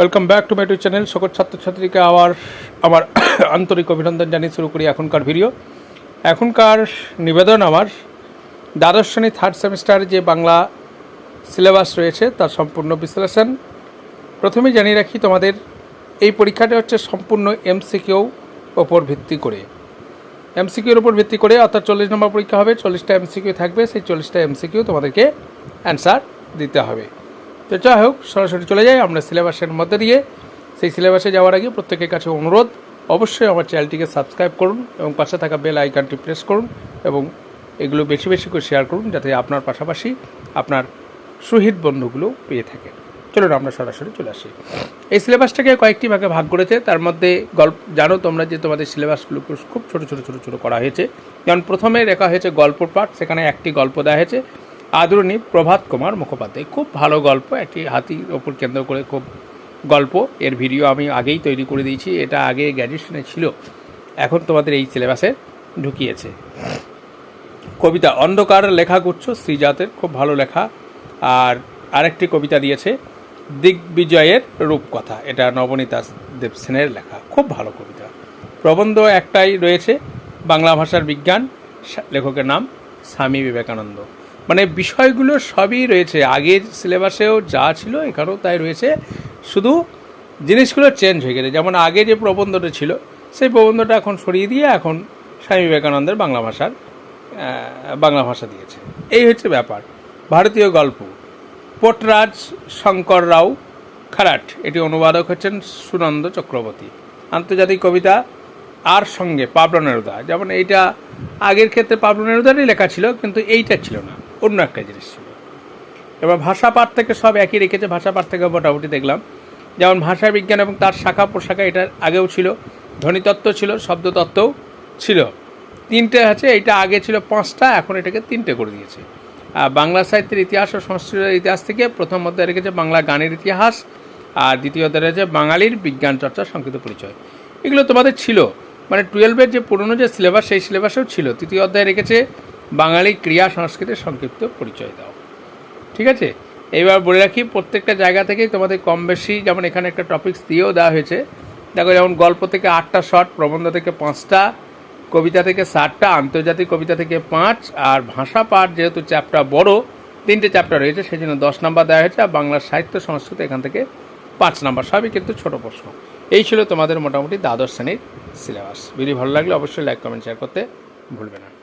Welcome back to my to channel সকল ছাত্রছাত্রীকে আবার আমার আন্তরিক অভিনন্দন জানিয়ে শুরু করি এখনকার ভিডিও এখনকার নিবেদন আমার। দ্বাদশ শ্রেণি থার্ড সেমিস্টার যে বাংলা সিলেবাস রয়েছে, তার সম্পূর্ণ বিশ্লেষণ। প্রথমেই জানিয়ে রাখি তোমাদের, এই পরীক্ষাটা হচ্ছে সম্পূর্ণ এমসিকিউ ওপর ভিত্তি করে। এমসিকিউর ওপর ভিত্তি করে অর্থাৎ চল্লিশ নম্বর পরীক্ষা হবে, চল্লিশটা এমসিকিউ থাকবে, সেই চল্লিশটা এমসিকিউ তোমাদেরকে অ্যান্সার দিতে হবে। তো যাই হোক, সরাসরি চলে যাই আমরা সিলেবাসের মধ্যে দিয়ে। সেই সিলেবাসে যাওয়ার আগে প্রত্যেকের কাছে অনুরোধ, অবশ্যই আমার চ্যানেলটিকে সাবস্ক্রাইব করুন এবং পাশে থাকা বেল আইকনটি প্রেস করুন এবং এগুলো বেশি বেশি করে শেয়ার করুন যাতে আপনার পাশাপাশি আপনার শহীদ বন্ধুগুলো পেয়ে থাকে চলুন আমরা সরাসরি চলে আসি। এই সিলেবাসটাকে কয়েকটি ভাগে ভাগ করেছে। তার মধ্যে গল্প, জানো তোমরা যে তোমাদের সিলেবাসগুলো খুব ছোটো ছোটো ছোটো ছোটো করা হয়েছে। যেমন প্রথমে রেখা হয়েছে গল্প পাঠ, সেখানে একটি গল্প দেওয়া হয়েছে। আদরণী প্রভাত কুমার মুখোপাধ্যায়। খুব ভালো গল্প, একটি হাতির ওপর কেন্দ্র করে খুব গল্প। এর ভিডিও আমি আগেই তৈরি করে দিয়েছি, এটা আগে গ্র্যাজুয়েশনে ছিল। এখন তোমাদের এই সিলেবাসে ঢুকিয়েছে। কবিতা অন্ধকার লেখা লেখাগুচ্ছ, শ্রীজাতের খুব ভালো লেখা। আর আরেকটি কবিতা দিয়েছে, দিগ্বিজয়ের রূপকথা, এটা নবনীতা দেবসেনের লেখা। খুব ভালো কবিতা। প্রবন্ধ একটাই রয়েছে, বাংলা ভাষার বিজ্ঞান লেখকের নাম স্বামী বিবেকানন্দ। মানে বিষয়গুলো সবই রয়েছে। আগের সিলেবাসেও যা ছিল এখানেও তাই রয়েছে। শুধু জিনিসগুলো চেঞ্জ হয়ে গেছে। যেমন আগে যে প্রবন্ধটা ছিল, সেই প্রবন্ধটা এখন সরিয়ে দিয়ে এখন স্বামী বিবেকানন্দের বাংলা ভাষার বাংলা ভাষা দিয়েছে। এই হচ্ছে ব্যাপার। ভারতীয় গল্প। পোটরাজ শঙ্কর রাও খারাট। এটি অনুবাদক হচ্ছেন সুনন্দ চক্রবর্তী। আন্তর্জাতিক কবিতা আর সঙ্গে পাবলো নেরুদা। যেমন এইটা আগের ক্ষেত্রে পাবলো নেরুদারই লেখা ছিল, কিন্তু এইটা ছিল না। অন্য একটা জিনিস ছিল। এবার ভাষা পাঠ থেকে সব একই রেখেছে, ভাষা পাঠ থেকে মোটামুটি দেখলাম। যেমন ভাষা বিজ্ঞান এবং তার শাখা প্রশাখা এটা আগেও ছিল, ধ্বনিতত্ত্ব ছিল, শব্দতত্ত্বও ছিল। তিনটে আছে এটা আগে ছিল পাঁচটা, এখন এটাকে তিনটে করে দিয়েছে। আর বাংলা সাহিত্যের ইতিহাস ও সংস্কৃতির ইতিহাস থেকে প্রথম অধ্যায় রেখেছে বাংলা গানের ইতিহাস, আর দ্বিতীয় অধ্যায় রয়েছে বাঙালির বিজ্ঞান চর্চা সংক্ষিপ্ত পরিচয়। এগুলো তোমাদের ছিল। মানে টুয়েলভের যে পুরনো যে সিলেবাস সেই সিলেবাসেও ছিল। তৃতীয় অধ্যায় রেখেছে বাঙালি ক্রিয়া সংস্কৃতির সংক্ষিপ্ত পরিচয় দাও। ঠিক আছে? এইবার বলে রাখি, প্রত্যেকটা জায়গা থেকেই তোমাদের কম বেশি যেমন এখানে একটা টপিকস দিয়েও দেওয়া হয়েছে। দেখো, যেমন গল্প থেকে আটটা শর্ট প্রবন্ধ থেকে পাঁচটা, কবিতা থেকে ষাটটা আন্তর্জাতিক কবিতা থেকে পাঁচ, আর ভাষা পাঠ যেহেতু চ্যাপ্টার বড়, তিনটে চ্যাপ্টার রয়েছে সেই জন্য দশ নাম্বার দেওয়া হয়েছে, আর বাংলার সাহিত্য সংস্কৃত এখান থেকে পাঁচ নাম্বার, সবই কিন্তু ছোট প্রশ্ন। এই ছিল তোমাদের মোটামুটি দ্বাদশ শ্রেণির সিলেবাস ভিডিও ভালো লাগলে অবশ্যই লাইক কমেন্ট শেয়ার করতে ভুলবে না।